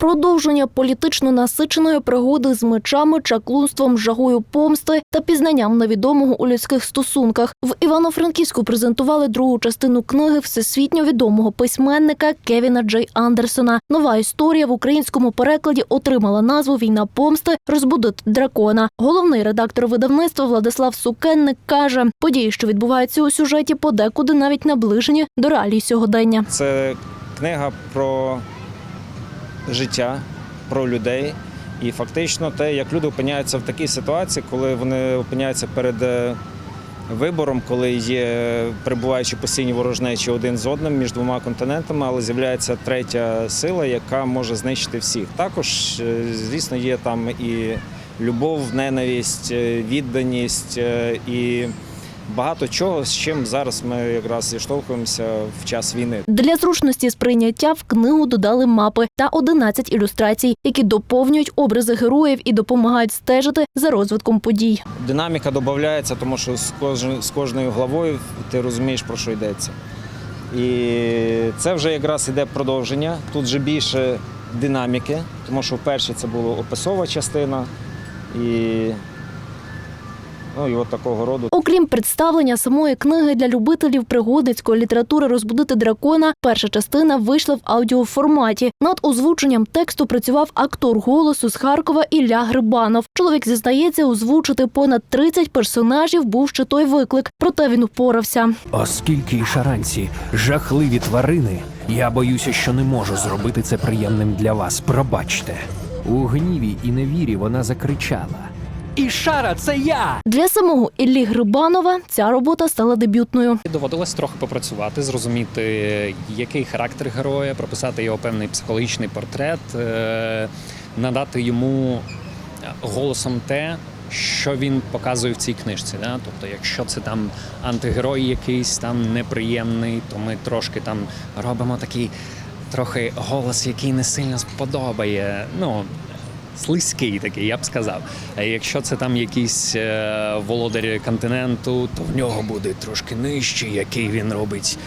Продовження політично насиченої пригоди з мечами, чаклунством, жагою помсти та пізнанням невідомого у людських стосунках. В Івано-Франківську презентували другу частину книги всесвітньо відомого письменника Кевіна Джей Андерсона. Нова історія в українському перекладі отримала назву Війна помсти розбудити дракона. Головний редактор видавництва Владислав Сукенник каже, події, що відбуваються у сюжеті, подекуди навіть наближені до реалій сьогодення. Це книга про життя, про людей. І фактично те, як люди опиняються в такій ситуації, коли вони опиняються перед е, вибором, коли є перебуваючи постійні ворожнечі один з одним між двома континентами, але з'являється третя сила, яка може знищити всіх. Також, е, звісно, є там і любов, ненависть, е, відданість і багато чого, з чим зараз ми якраз зіштовхуємося в час війни. Для зручності сприйняття в книгу додали мапи та 11 ілюстрацій, які доповнюють образи героїв і допомагають стежити за розвитком подій. Динаміка додається, тому що з, кожн- з кожною главою ти розумієш, про що йдеться. І це вже якраз іде продовження. Тут вже більше динаміки, тому що вперше це була описова частина. І, ну, і от такого роду. Окрім представлення самої книги для любителів пригодницької літератури розбудити дракона. Перша частина вийшла в аудіоформаті. Над озвученням тексту працював актор голосу з Харкова Ілля Грибанов. Чоловік зізнається, озвучити понад 30 персонажів був ще той виклик, проте він упорався. Оскільки і шаранці жахливі тварини, я боюся, що не можу зробити це приємним для вас. Пробачте. У гніві і невірі вона закричала: Ішара, це я! Для самого Іллі Грибанова ця робота стала дебютною. Доводилось трохи попрацювати, зрозуміти, який характер героя, прописати його певний психологічний портрет, е, надати йому голосом те, що він показує в цій книжці. Да? Тобто, якщо це там антигерой якийсь там неприємний, то ми трошки там робимо такий трохи голос, який не сильно сподобає. Ну, слизький такий, я б сказав. А якщо це там якийсь е, володар континенту, то в нього буде трошки нижчий, який він робить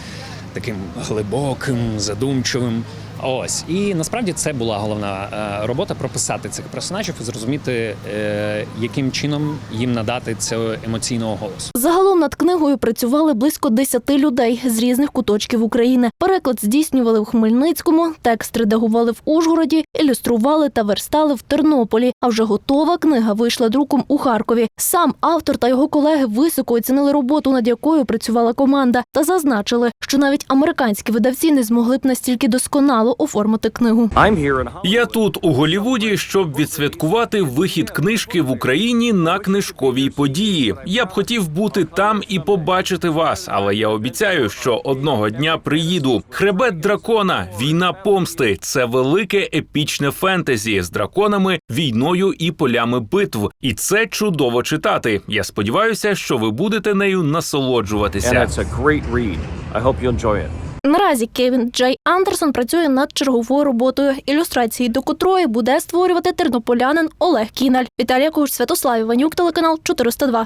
таким глибоким, задумчивим. Ось і насправді це була головна е, робота прописати цих персонажів і зрозуміти, е, яким чином їм надати цього емоційного голосу. Загалом над книгою працювали близько 10 людей з різних куточків України. Переклад здійснювали в Хмельницькому, текст редагували в Ужгороді, ілюстрували та верстали в Тернополі. А вже готова книга вийшла друком у Харкові. Сам автор та його колеги високо оцінили роботу, над якою працювала команда, та зазначили, що навіть американські видавці не змогли б настільки досконало оформити книгу. Я тут у Голівуді, щоб відсвяткувати вихід книжки в Україні на книжковій події. Я б хотів бути там і побачити вас, але я обіцяю, що одного дня приїду. Хребет дракона, війна помсти це велике епічне фентезі з драконами, війною і полями битв. І це чудово читати. Я сподіваюся, що ви будете нею and насолоджуватися. it's a great read. I hope you enjoy it. Наразі Кевін Джей Андерсон працює над черговою роботою, ілюстрації до котрої буде створювати тернополянин Олег Кіналь. Віталія Куш, Святослав Іванюк, телеканал 402.